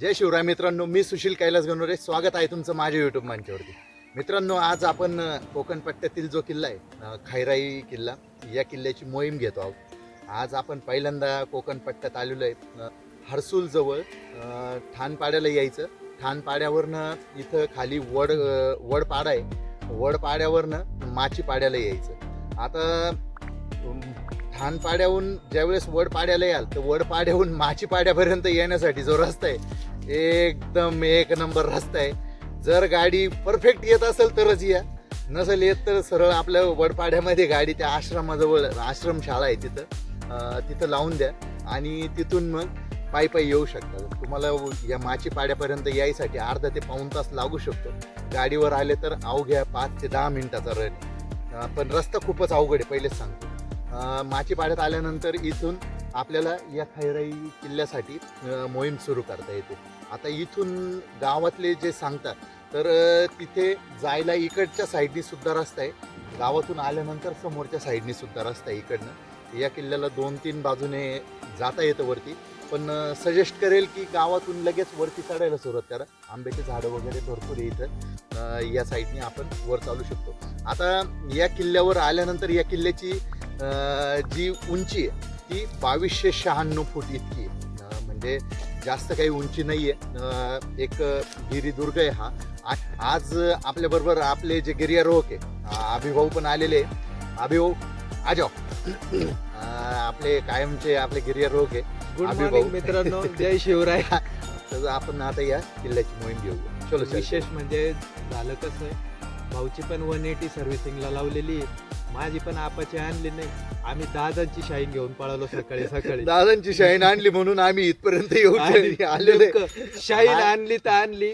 जय शिवराय मित्रांनो मी सुशील कैलास गणोरे. स्वागत आहे तुमचं माझ्या युट्यूब मंचावरती. मित्रांनो आज आपण कोकण पट्ट्यातील जो किल्ला आहे खैराई किल्ला या किल्ल्याची मोहीम घेतो आहोत. आज आपण पहिल्यांदा कोकण पट्ट्यात आलेलो आहे. हर्सूलजवळ ठाणपाड्याला यायचं. ठाणपाड्यावरनं इथं खाली वड वडपाडा आहे. वडपाड्यावरनं माचीपाड्याला यायचं. आता ठाणपाड्याहून ज्यावेळेस वडपाड्याला याल तर वडपाड्याहून माचीपाड्यापर्यंत येण्यासाठी जो रस्ता आहे एकदम एक नंबर रस्ता आहे. जर गाडी परफेक्ट येत असेल तरच या. नसेल येत तर सरळ आपल्या वडपाड्यामध्ये गाडी त्या आश्रमाजवळ आश्रमशाळा आहे तिथं. तिथं लावून द्या आणि तिथून मग पायी पायी येऊ शकतात तुम्हाला या माचीपाड्यापर्यंत यायसाठी अर्धा ते पाऊण तास लागू शकतो. गाडीवर आले तर अवघ्या पाच ते दहा मिनिटाचा रन पण रस्ता खूपच अवघड आहे पहिलेच सांगतो. माची माचीपाड्यात आल्यानंतर इथून आपल्याला या खैराई किल्ल्यासाठी मोहीम सुरू करता येते. आता इथून गावातले जे सांगतात तर तिथे जायला इकडच्या साईडनी सुद्धा रस्ता आहे. गावातून आल्यानंतर समोरच्या साईडनी सुद्धा रस्ता आहे इकडनं. या किल्ल्याला दोन तीन बाजूने जाता येतं वरती. पण सजेस्ट करेल की गावातून लगेच वरती चढायला सुरुवात करा. आंब्याचे झाडं वगैरे भरपूर आहे इथं. या साईडने आपण वर चालू शकतो. आता या किल्ल्यावर आल्यानंतर या किल्ल्याची जी उंची आहे ती बावीसशे शहाण्णव फूट इतकी आहे. म्हणजे जास्त काही उंची नाही आहे एक गिरिदुर्ग आहे हा. आज आपल्याबरोबर आपले जे गिर्यारोहक आहे अभिभाऊ पण आलेले अभिभाऊ आजाव आपले कायमचे आपले गिर्यारोहक आहे. गुड अभि मॉर्निंग भाऊ. मित्रांनो. जय शिवराय. तर आपण आता या किल्ल्याची मोहीम घेऊ चलो. विशेष म्हणजे झालं कसं भाऊची पण वन एटी सर्व्हिसिंगला लावलेली आहे. माझी पण आपाची आणली नाही. आम्ही दादांची शाईन घेऊन पळालो सकाळी सकाळी. दादांची शाईन आणली म्हणून आम्ही इथपर्यंत येऊ आणि आलेले नेमकं शाईन आणली तर आणली.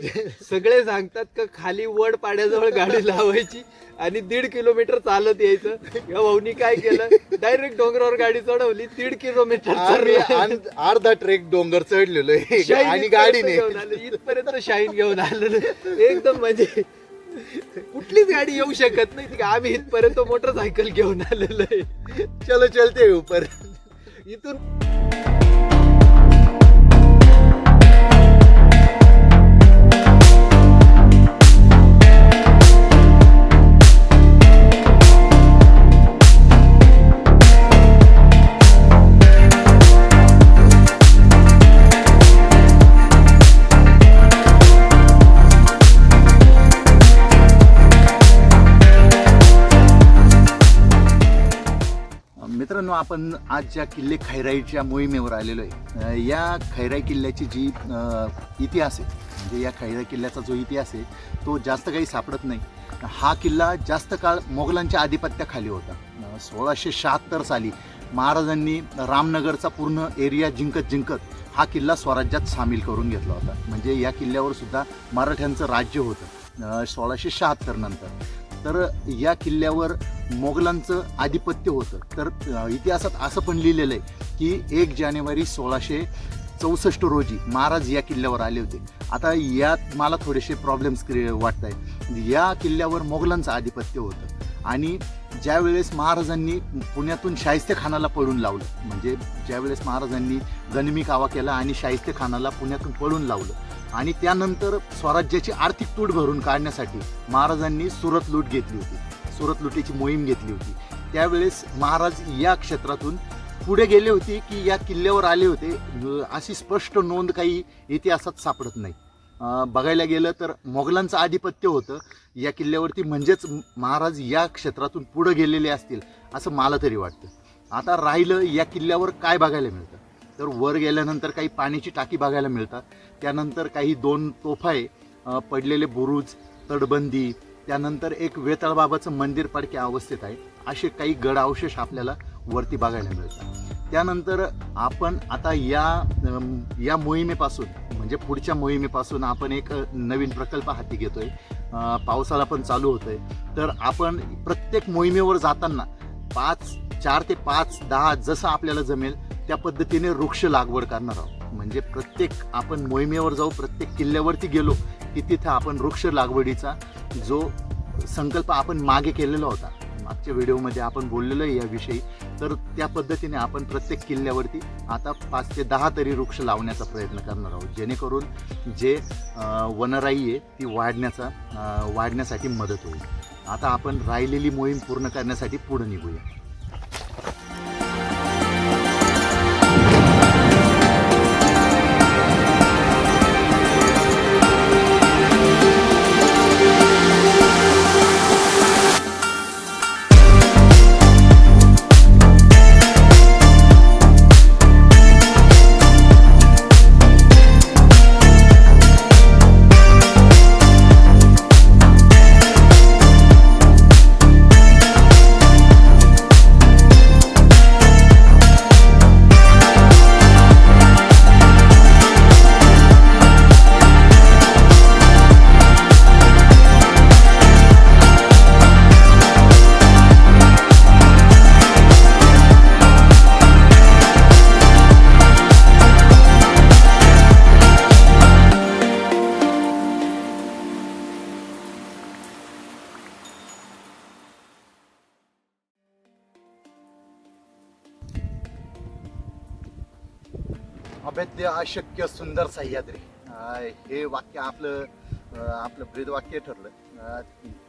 सगळे सांगतात का खाली वड पाड्याजवळ गाडी लावायची आणि दीड किलोमीटर चालत यायचं. या भाऊनी काय केलं? डायरेक्ट डोंगरावर गाडी चढवली दीड किलोमीटर अर्धा ट्रेक डोंगर चढलेलो आणि गाडीने आलं, इथपर्यंत शाईन घेऊन आलेलं एकदम म्हणजे कुठलीच गाडी येऊ शकत नाही. ती आम्ही इथपर्यंत मोटरसायकल घेऊन आलेलो आहे. चलो चलते ऊपर इथून आपण आज ज्या किल्ले खैराईच्या मोहिमेवर आलेलो आहे या खैराई किल्ल्याची जी इतिहास आहे म्हणजे या खैराई किल्ल्याचा जो इतिहास आहे तो जास्त काही सापडत नाही. हा किल्ला जास्त काळ मोगलांच्या आधिपत्याखाली होता. सोळाशे शहात्तर साली महाराजांनी रामनगरचा पूर्ण एरिया जिंकत जिंकत हा किल्ला स्वराज्यात सामील करून घेतला होता. म्हणजे या किल्ल्यावर सुद्धा मराठ्यांचं राज्य होतं. सोळाशे शहात्तर नंतर. तर या किल्ल्यावर मोगलांचं आधिपत्य होतं. तर इतिहासात असं पण लिहिलेलं आहे की एक जानेवारी सोळाशे चौसष्ट रोजी महाराज या किल्ल्यावर आले होते. आता यात मला थोडेसे प्रॉब्लेम्स क्रिए वाटत आहेत या किल्ल्यावर मोगलांचं आधिपत्य होतं आणि ज्यावेळेस महाराजांनी पुण्यातून शाहिस्ते खानाला पळून लावलं म्हणजे ज्यावेळेस महाराजांनी गनिमी कावा केला आणि शाहिस्ते खानाला पुण्यातून पळून लावलं आणि त्यानंतर स्वराज्याची आर्थिक तूट भरून काढण्यासाठी महाराजांनी सुरत लूट घेतली होती. सुरत लुटीची मोहीम घेतली होती. त्यावेळेस महाराज या क्षेत्रातून पुढे गेले होते की या किल्ल्यावर आले होते. अशी स्पष्ट नोंद काही इतिहासात सापडत नाही. बघायला गेलं तर मोगलांचं आधिपत्य होतं. या किल्ल्यावरती म्हणजेच महाराज या क्षेत्रातून पुढे गेलेले असतील असं मला तरी वाटतं. आता राहिलं या किल्ल्यावर काय बघायला मिळतं? तर वर गेल्यानंतर काही पाण्याची टाकी बघायला मिळतात. त्यानंतर काही दोन तोफाय आहे पडलेले बुरुज तटबंदी त्यानंतर एक वेताळबाबाचं मंदिर पडक्या अवस्थेत आहे. असे काही गड अवशेष आपल्याला वरती बघायला मिळतात. त्यानंतर आपण आता या या मोहिमेपासून म्हणजे पुढच्या मोहिमेपासून आपण एक नवीन प्रकल्प हाती घेतोय. आहे पावसाळा पण चालू होतोय. तर आपण प्रत्येक मोहिमेवर जाताना पाच चार ते पाच दहा जसं आपल्याला जमेल त्या पद्धतीने वृक्ष लागवड करणार आहोत. म्हणजे प्रत्येक आपण मोहिमेवर जाऊ प्रत्येक किल्ल्यावरती गेलो की तिथं आपण वृक्ष लागवडीचा जो संकल्प आपण मागे केलेला होता. मागच्या व्हिडिओमध्ये आपण बोललेलो आहे याविषयी. तर त्या पद्धतीने आपण प्रत्येक किल्ल्यावरती आता पाच ते दहा तरी वृक्ष लावण्याचा प्रयत्न करणार आहोत. जेणेकरून जे वनराई आहे ती वाढण्याचा वाढण्यासाठी मदत होईल. आता आपण राहिलेली मोहीम पूर्ण करण्यासाठी पुढे निघूया. अभेद्य अशक्य सुंदर सह्याद्री. हे वाक्य आपलं आपलं ब्रीदवाक्य ठरलं.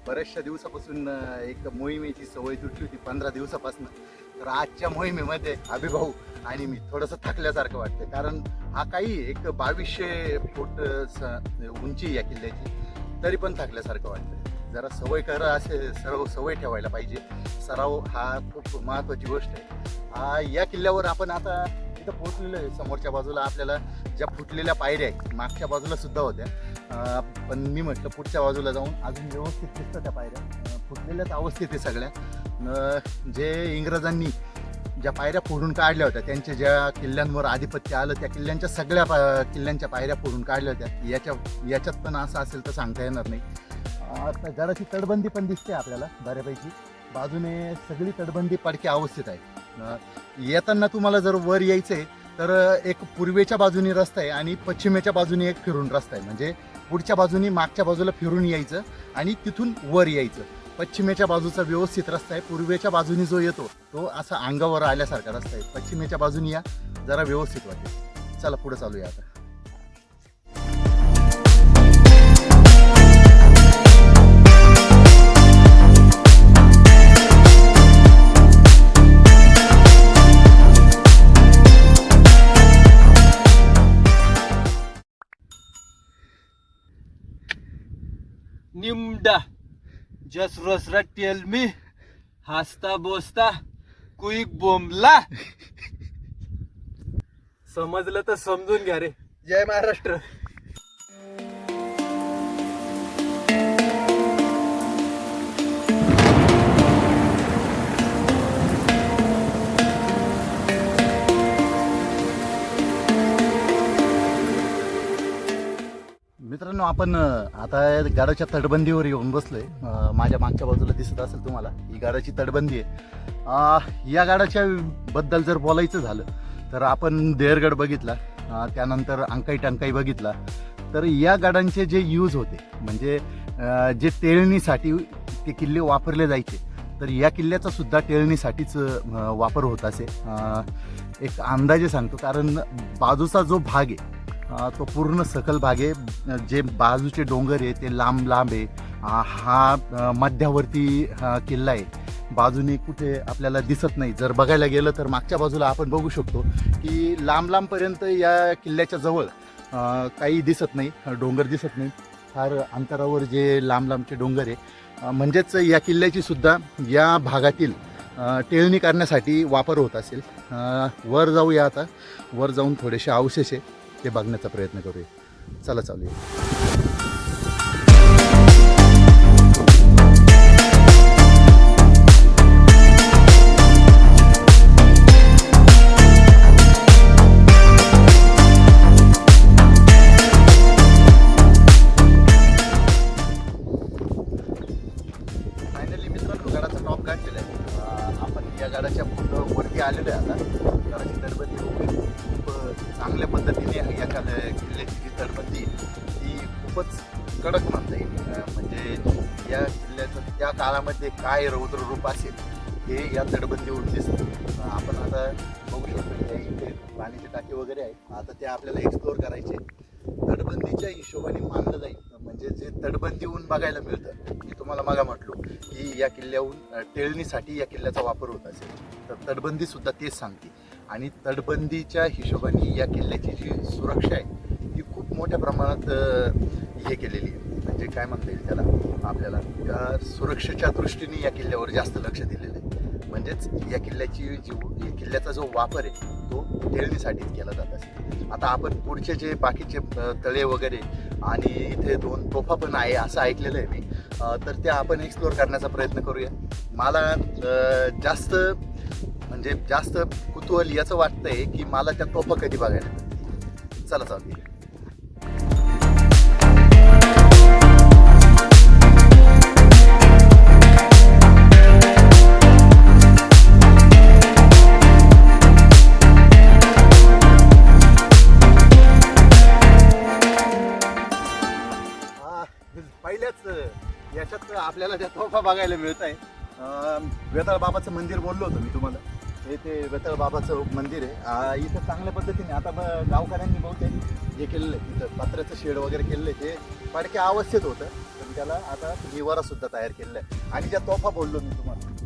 बऱ्याचशा दिवसापासून एक मोहिमेची सवय तुटली होती पंधरा दिवसापासून. तर आजच्या मोहिमेमध्ये अभिभाऊ आणि मी थोडंसं थकल्यासारखं वाटतं कारण हा काही एक बावीसशे फूट स- उंची या किल्ल्याची. तरी पण थकल्यासारखं वाटतं जरा सवय करा असे सर्व सवय ठेवायला पाहिजे. सराव हा खूप महत्त्वाची गोष्ट आहे. या किल्ल्यावर आपण आता इथं पोहोचलेलं आहे समोरच्या बाजूला आपल्याला ज्या फुटलेल्या पायऱ्या आहेत मागच्या बाजूला सुद्धा होत्या. पण मी म्हटलं पुढच्या बाजूला जाऊन अजून व्यवस्थित दिसतं त्या पायऱ्या. फुटलेल्याच अवस्थेत आहे सगळ्या. जे इंग्रजांनी ज्या पायऱ्या फोडून काढल्या होत्या त्यांच्या ज्या किल्ल्यांवर आधिपत्य आलं त्या किल्ल्यांच्या सगळ्या पा- किल्ल्यांच्या पायऱ्या फोडून काढल्या होत्या. याच्या याच्यात पण असं असेल तर सांगता येणार नाही. आता जराशी तटबंदी पण दिसते आपल्याला बऱ्यापैकी. बाजूने सगळी तटबंदी पडक्या अवस्थेत आहे येताना तुम्हाला जर वर यायचं आहे तर एक पूर्वेच्या बाजूनी रस्ता आहे आणि पश्चिमेच्या बाजूने एक फिरून रस्ता आहे. म्हणजे पुढच्या बाजूनी मागच्या बाजूला फिरून यायचं आणि तिथून वर यायचं. पश्चिमेच्या बाजूचा व्यवस्थित रस्ता आहे. पूर्वेच्या बाजूनी जो येतो तो असा अंगावर आल्यासारखा रस्ता आहे. पश्चिमेच्या बाजूनी या. जरा व्यवस्थित वाटेल. चला पुढे चालूया आता. जस रसरा टेल मी हसता बोसता कुईक बोंबला समजलं तर समजून घ्या रे. जय महाराष्ट्र. मित्रांनो आपण आता गाडाच्या तटबंदीवर येऊन बसलोय. माझ्या मागच्या बाजूला दिसत असेल तुम्हाला ही गाडाची तटबंदी आहे. या गाडाच्या बद्दल जर बोलायचं झालं तर आपण देहरगड बघितला त्यानंतर अंकाई टंकाई बघितला. तर या गाड्यांचे जे यूज होते म्हणजे जे टेळणीसाठी ते किल्ले वापरले जायचे तर या किल्ल्याचा सुद्धा टेळणीसाठीच वापर होत असे. एक अंदाजे सांगतो कारण बाजूचा जो भाग आहे तो पूर्ण सकल भाग आहे. जे बाजूचे डोंगर आहे ते लांब लांब आहे. हा अ, मध्यावर्ती किल्ला आहे. बाजूने कुठे आपल्याला दिसत नाही. जर बघायला गेलं तर मागच्या बाजूला आपण बघू शकतो की लांब लांबपर्यंत या किल्ल्याच्या जवळ काही दिसत नाही. डोंगर दिसत नाही. फार अंतरावर जे लांब लांबचे डोंगर आहे. म्हणजेच या किल्ल्याची सुद्धा या भागातील टेळणी करण्यासाठी वापर होत असेल. वर जाऊया आता. वर जाऊन थोडेसे अवशेष आहे. ते बघण्याचा प्रयत्न करूया. चला चालूया. खूपच कडक म्हणता येईल. म्हणजे या किल्ल्याचं त्या काळामध्ये काय रौद्र रूप असेल हे या तटबंदीवरून दिसतं आपण आता बघू शकतो. इथे पाण्याचे पाण्याची टाकी वगैरे आहे आता ते आपल्याला एक्सप्लोअर करायचे तटबंदीच्या हिशोबाने मानलं जाईल. म्हणजे जे तटबंदीहून बघायला मिळतं मी तुम्हाला मागा म्हटलो की या किल्ल्याहून टेळणीसाठी या किल्ल्याचा वापर होत असेल. तर तटबंदीसुद्धा तेच सांगते. आणि तटबंदीच्या हिशोबाने या किल्ल्याची जी सुरक्षा आहे मोठ्या प्रमाणात हे केलेली आहे. म्हणजे काय म्हणता येईल त्याला? आपल्याला त्या सुरक्षेच्या दृष्टीने या किल्ल्यावर जास्त लक्ष दिलेलं आहे. म्हणजेच या किल्ल्याची जी या किल्ल्याचा जो वापर आहे तो खेळणीसाठीच केला जात असेल. आता आपण पुढचे जे बाकीचे तळे वगैरे आणि इथे दोन तोफा पण आहे असं ऐकलेलं आहे मी. तर त्या आपण एक्सप्लोअर करण्याचा प्रयत्न करूया. मला जास्त म्हणजे जास्त कुतूहल याचं वाटतंय की मला त्या तोफा कधी बघायला चला चालू आपल्याला त्या तोफा बघायला मिळत आहे. वेताळ बाबाचं मंदिर बोललो होतो मी तुम्हाला. हे ते वेताळ बाबाचं मंदिर आहे. इथं चांगल्या पद्धतीने आता ब- गावकऱ्यांनी बहुतेक हे केलेलं आहे. तिथं पत्र्याचं शेड वगैरे केलेलं आहे. ते पडक्या अवस्थेत होतं. पण त्याला आता निवारासुद्धा तयार केलेलं आहे. आणि ज्या तोफा बोललो मी तुम्हाला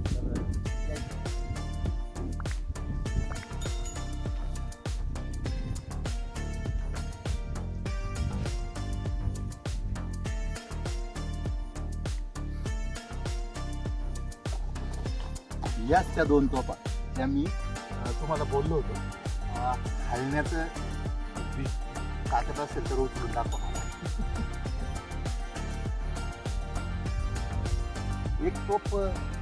याच त्या दोन तोफा त्या मी तुम्हाला बोललो होतो. हलण्याचं बी ताकद असेल तर उचलून दाखवा एक तोप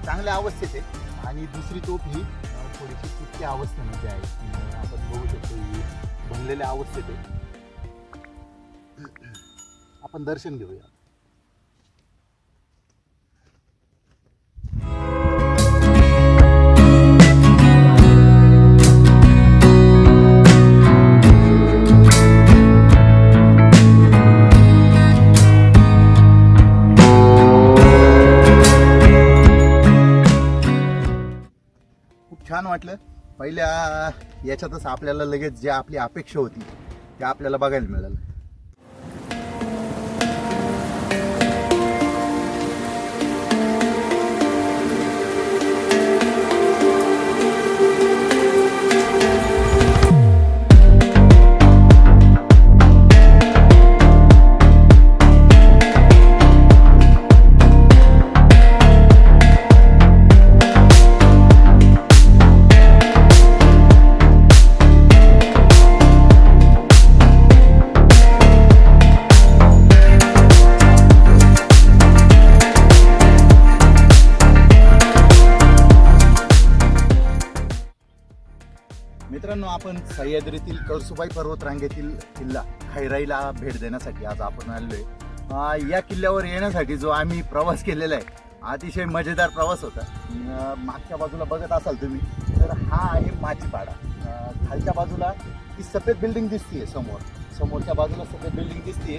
चांगल्या अवस्थेत आहे आणि दुसरी तोप ही थोडीशी तुटक्या अवस्थेमध्ये आहे. म्हणजे आपण बघू शकतो ही बनलेल्या अवस्थेत आहे. आपण दर्शन घेऊया. वाटलं? पहिल्या याच्यातच आपल्याला लगेच जे आपली अपेक्षा होती ते आपल्याला बघायला मिळालं. कळसुबाई पर्वत रांगेतील किल्ला खैराईला भेट देण्यासाठी आज आपण आलोय. आहे या किल्ल्यावर येण्यासाठी जो आम्ही प्रवास केलेला आहे अतिशय मजेदार प्रवास होता. मागच्या बाजूला बघत असाल तुम्ही तर हा आहे माचीपाडा. खालच्या बाजूला ती सफेद बिल्डिंग दिसतीये समोर. समोरच्या बाजूला सफेद बिल्डिंग दिसतीये.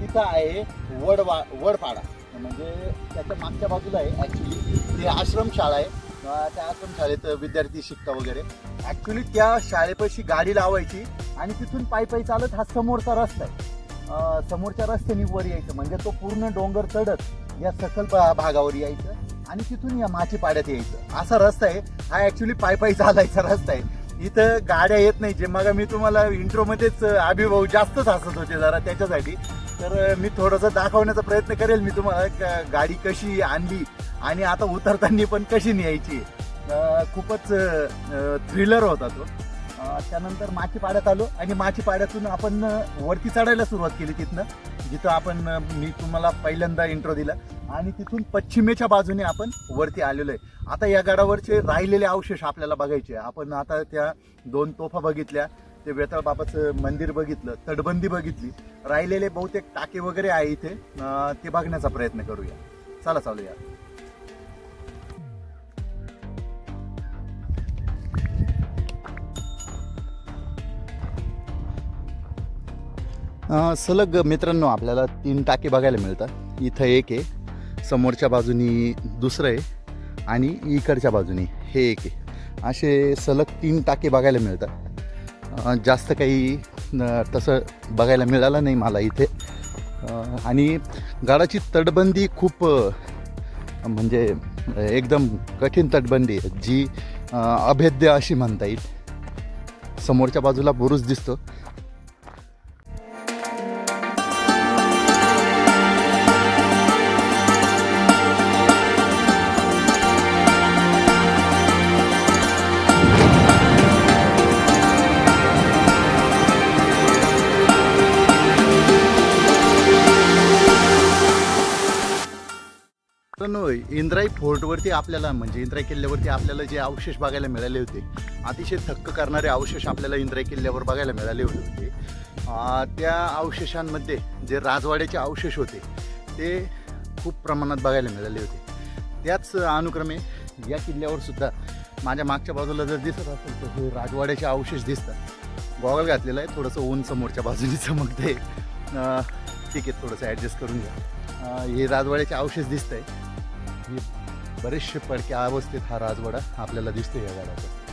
तिथं आहे वडवा वडपाडा. म्हणजे त्याच्या मागच्या बाजूला आहे ॲक्च्युली ते आश्रमशाळा आहे. त्यातून शाळेत विद्यार्थी शिकता वगैरे. ॲक्च्युली त्या शाळेपाशी गाडी लावायची आणि तिथून पायी पायी चालत हा समोरचा रस्ता आहे. समोरच्या रस्त्याने वर यायचं. म्हणजे तो पूर्ण डोंगर चढत या सखल भागावर यायचं आणि तिथून या माची पाड्यात यायचं. असा रस्ता आहे. हा ॲक्च्युली पायी पायी चालायचा रस्ता आहे. इथं गाड्या येत नाही जे मग मी तुम्हाला इंट्रोमध्येच अभिभाऊ जास्तच हसत होते जरा त्याच्यासाठी. तर मी थोडंसं दाखवण्याचा प्रयत्न करेल. मी तुम्हाला गाडी कशी आणली आणि आता उतरताना पण कशी न्यायची? खूपच थ्रिलर होता तो. त्यानंतर त्यानंतर माचीपाड्यात आलो आणि माचीपाड्यातून आपण वरती चढायला सुरुवात केली तिथनं. जिथं आपण मी तुम्हाला पहिल्यांदा इंट्रो दिला. आणि तिथून पश्चिमेच्या बाजूने आपण वरती आलेलो आहे. आता या गडावरचे राहिलेले अवशेष आपल्याला बघायचे आपण आता त्या दोन तोफा बघितल्या. ते वेताळबाबाचं मंदिर बघितलं तटबंदी बघितली. राहिलेले बहुतेक टाके वगैरे आहे इथे. ते बघण्याचा प्रयत्न करूया. चला चालूया. सलग मित्रांनो आपल्याला तीन टाके बघायला मिळतात. इथं एक आहे समोरच्या बाजूनी दुसरं आहे आणि इकडच्या बाजूनी हे एक आहे. असे सलग तीन टाके बघायला मिळतात. जास्त काही तसं बघायला मिळालं नाही मला इथे. आणि गाडाची तटबंदी खूप म्हणजे एकदम कठीण तटबंदी आहे जी अभेद्य अशी म्हणता येईल. समोरच्या बाजूला बुरुज दिसतो. मित्रांनो इंद्राई फोर्टवरती आपल्याला म्हणजे इंद्राई किल्ल्यावरती आपल्याला जे अवशेष बघायला मिळाले होते अतिशय थक्क करणारे अवशेष आपल्याला इंद्राई किल्ल्यावर बघायला मिळाले होते. त्या अवशेषांमध्ये जे राजवाड्याचे अवशेष होते ते खूप प्रमाणात बघायला मिळाले होते. त्याच अनुक्रमे या किल्ल्यावर सुद्धा माझ्या मागच्या बाजूला जर दिसत असेल तर हे राजवाड्याचे अवशेष दिसतात. गॉगल घातलेला आहे थोडंसं ऊन समोरच्या बाजूने चमकते ठीक आहे थोडंसं ॲडजस्ट करून घ्या. हे राजवाड्याचे अवशेष दिसत आहे बरेचसे पडक्या अवस्थेत हा राजवाडा आपल्याला दिसतो या गाड्याचा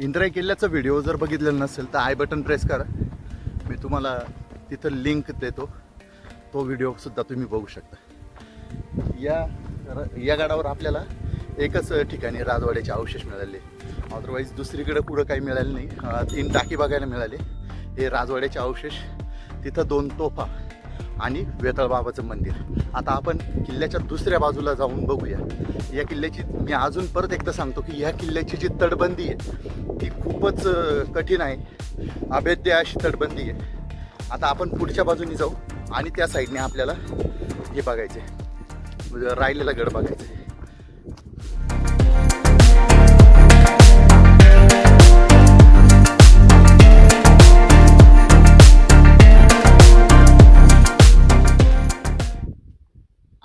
इंद्राई किल्ल्याचा व्हिडिओ जर बघितलेला नसेल तर आय बटन प्रेस करा. मी तुम्हाला तिथं लिंक देतो. तो व्हिडिओ सुद्धा तुम्ही बघू शकता. या र- या गडावर आपल्याला एकच ठिकाणी राजवाड्याचे अवशेष मिळाले. अदरवाईज दुसरीकडे पुढं काही मिळालं नाही. तीन टाकी बघायला मिळाले. हे राजवाड्याचे अवशेष तिथं दोन तोफा आणि वेतळबाबाचं मंदिर. आता आपण किल्ल्याच्या दुसऱ्या बाजूला जाऊन बघूया. या किल्ल्याची मी अजून परत एकदा सांगतो की या किल्ल्याची जी तटबंदी आहे ती खूपच कठीण आहे. अभेद्य अशी तटबंदी आहे. आता आपण पुढच्या बाजूने जाऊ आणि त्या साईडने आपल्याला हे बघायचे. राहिलेला गड बघायचा.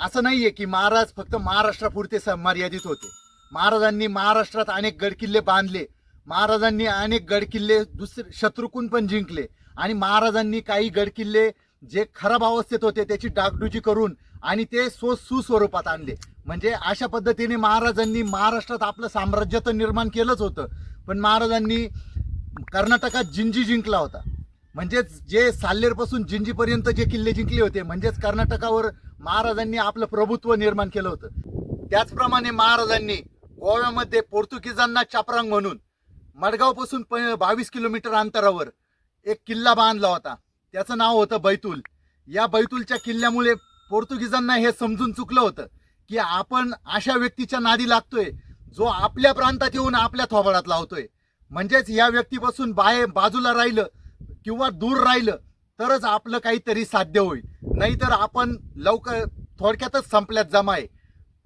असं नाहीये की महाराज फक्त महाराष्ट्रापुरते मर्यादित होते. महाराजांनी महाराष्ट्रात अनेक गडकिल्ले बांधले. महाराजांनी अनेक गडकिल्ले दुसरे शत्रुकून पण जिंकले. आणि महाराजांनी काही गडकिल्ले जे खराब अवस्थेत होते त्याची डागडुजी करून आणि ते स्व सुस्वरूपात आणले. म्हणजे अशा पद्धतीने महाराजांनी महाराष्ट्रात आपलं साम्राज्य तर निर्माण केलंच होतं. पण महाराजांनी कर्नाटकात जिंजी जिंकला होता. म्हणजेच जे साल्लेरपासून जिंजीपर्यंत जे किल्ले जिंकले होते म्हणजेच कर्नाटकावर महाराजांनी आपलं प्रभुत्व निर्माण केलं होतं. त्याचप्रमाणे महाराजांनी गोव्यामध्ये पोर्तुगीजांना चापरांग म्हणून मडगावपासून प बावीस किलोमीटर अंतरावर एक किल्ला बांधला होता. त्याचं नाव होतं बैतूल. या बैतूलच्या किल्ल्यामुळे पोर्तुगीजांना हे समजून चुकलं होतं की आपण अशा व्यक्तीच्या नादी लागतोय जो आपल्या प्रांतात येऊन आपल्या थोबाडात लावतोय. म्हणजेच या व्यक्तीपासून बाहेर बाजूला राहिलं किंवा दूर राहिलं तरच आपलं काहीतरी साध्य होईल. नाहीतर आपण लवकर थोडक्यातच संपल्यात जमा आहे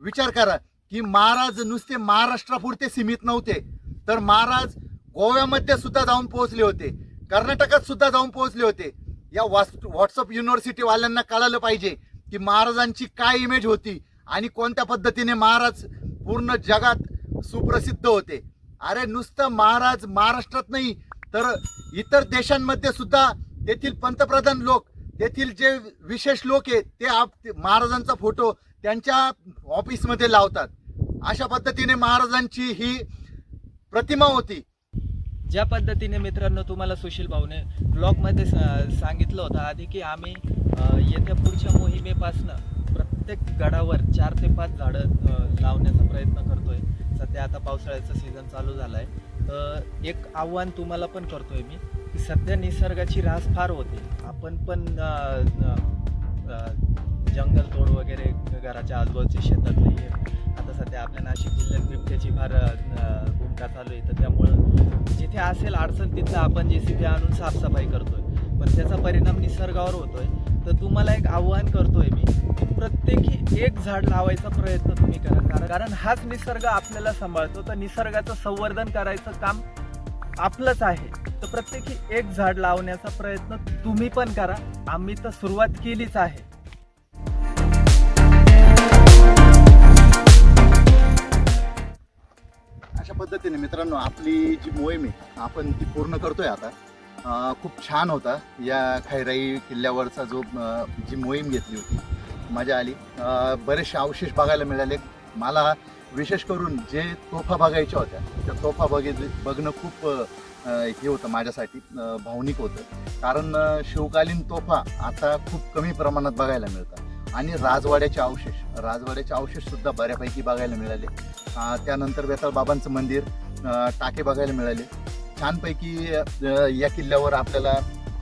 विचार करा की महाराज नुसते महाराष्ट्रापुरते सीमित नव्हते तर महाराज गोव्यामध्ये सुद्धा जाऊन पोहोचले होते कर्नाटकात सुद्धा जाऊन पोहोचले होते. या व्हॉट्सअप युनिव्हर्सिटी वाल्यांना कळालं पाहिजे की महाराजांची काय इमेज होती आणि कोणत्या पद्धतीने महाराज पूर्ण जगात सुप्रसिद्ध होते. अरे नुसतं महाराज महाराष्ट्रात नाही तर इतर देशांमध्ये सुद्धा तेथील पंतप्रधान लोक तेथील जे विशेष लोक आहेत ते आप महाराजांचा फोटो त्यांच्या ऑफिसमध्ये लावतात. अशा पद्धतीने महाराजांची ही प्रतिमा होती. ज्या पद्धतीने मित्रांनो तुम्हाला सुशील भाऊने ब्लॉगमध्ये सा- सांगितलं होतं आधी की आम्ही येत्या पुढच्या मोहिमेपासनं प्रत्येक गडावर चार ते पाच झाडं लावण्याचा प्रयत्न करतोय. सध्या आता पावसाळ्याचा सीझन चालू झाला आहे तर एक आव्हान तुम्हाला पण करतोय मी. की सध्या निसर्गाची ऱ्हास फार होते. आपण पण जंगल तोड वगैरे घराच्या आजूबाजूच्या शेतात नाही आहे आता सध्या आपल्या नाशिक जिल्ह्यात बिबट्याची फार भूमिका चालू आहे. तर त्यामुळं जिथे असेल अडचण तिथं आपण जे सी बी आणून साफसफाई करतोय. पण त्याचा परिणाम निसर्गावर होतोय. तर तुम्हाला एक आव्हान करतोय मी की प्रत्येकी एक झाड लावायचा प्रयत्न तुम्ही करा. कारण कारण हाच निसर्ग आपल्याला सांभाळतो. तर निसर्गाचं संवर्धन करायचं काम आपलंच आहे. तर प्रत्येकी एक झाड लावण्याचा प्रयत्न तुम्ही पण करा. आम्ही तर सुरुवात केलीच आहे. अशा पद्धतीने मित्रांनो आपली जी मोहीम आहे आपण ती पूर्ण करतोय आता. खूप छान होता. या खैराई किल्ल्यावरचा जो जी मोहीम घेतली होती मजा आली. बरेचसे अवशेष बघायला मिळाले. मला विशेष करून जे तोफा बघायच्या होत्या त्या तोफा बघित बघणं खूप हे होतं माझ्यासाठी भावनिक होतं. कारण शिवकालीन तोफा आता खूप कमी प्रमाणात बघायला मिळतात. आणि राजवाड्याचे अवशेष राजवाड्याचे अवशेष सुद्धा बऱ्यापैकी बघायला मिळाले. त्यानंतर बेताळ बाबांचं मंदिर टाके बघायला मिळाले. छानपैकी या किल्ल्यावर आपल्याला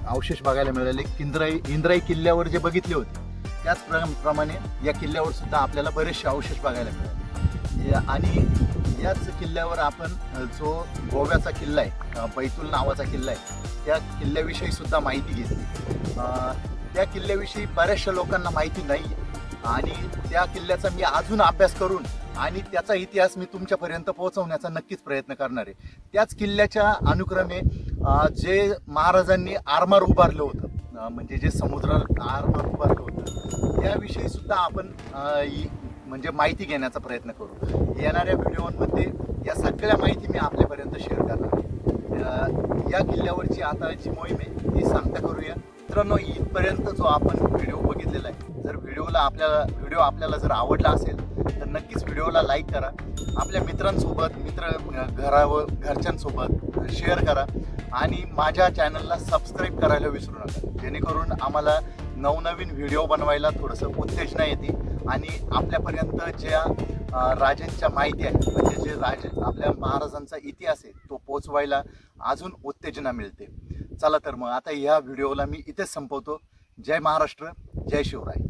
अवशेष बघायला मिळाले. किंद्राई इंद्राई किल्ल्यावर जे बघितले होते त्याच प्र- प्रमाणे या किल्ल्यावर सुद्धा आपल्याला बरेचसे अवशेष बघायला मिळाले. आणि याच किल्ल्यावर आपण जो गोव्याचा किल्ला आहे अ, बैतूल नावाचा किल्ला आहे त्या किल्ल्याविषयी सुद्धा माहिती घेतली. त्या किल्ल्याविषयी बऱ्याचशा लोकांना माहिती नाही आहे आणि त्या किल्ल्याचा मी अजून अभ्यास करून आणि त्याचा इतिहास मी तुमच्यापर्यंत पोहोचवण्याचा नक्कीच प्रयत्न करणार आहे. त्याच किल्ल्याच्या अनुक्रमे जे महाराजांनी आरमार उभारलं होतं म्हणजे जे समुद्रात आरमार उभारलं होतं त्याविषयी सुद्धा आपण म्हणजे माहिती घेण्याचा प्रयत्न करू. येणाऱ्या व्हिडिओमध्ये या सगळ्या माहिती मी आपल्यापर्यंत शेअर करणार आहे. या किल्ल्यावरची आताची मोहीम आहे ती सांगता करूया. मित्रांनो इथपर्यंत जो आपण व्हिडिओ बघितलेला आहे जर व्हिडिओला आपल्याला व्हिडिओ आपल्याला जर आवडला असेल तर नक्कीच व्हिडिओला लाईक करा. आपल्या मित्रांसोबत मित्र घरावर घरच्यांसोबत शेअर करा. आणि माझ्या चॅनलला सबस्क्राईब करायला विसरू नका. जेणेकरून आम्हाला नवनवीन व्हिडिओ बनवायला थोडंसं उत्तेजना येते. आणि आपल्यापर्यंत ज्या राजांच्या माहिती आहे म्हणजे जे राज आपल्या महाराजांचा इतिहास आहे तो पोचवायला अजून उत्तेजना मिळते. चला तर मग आता ह्या व्हिडिओला मी इथेच संपवतो. जय महाराष्ट्र जय शिवराय.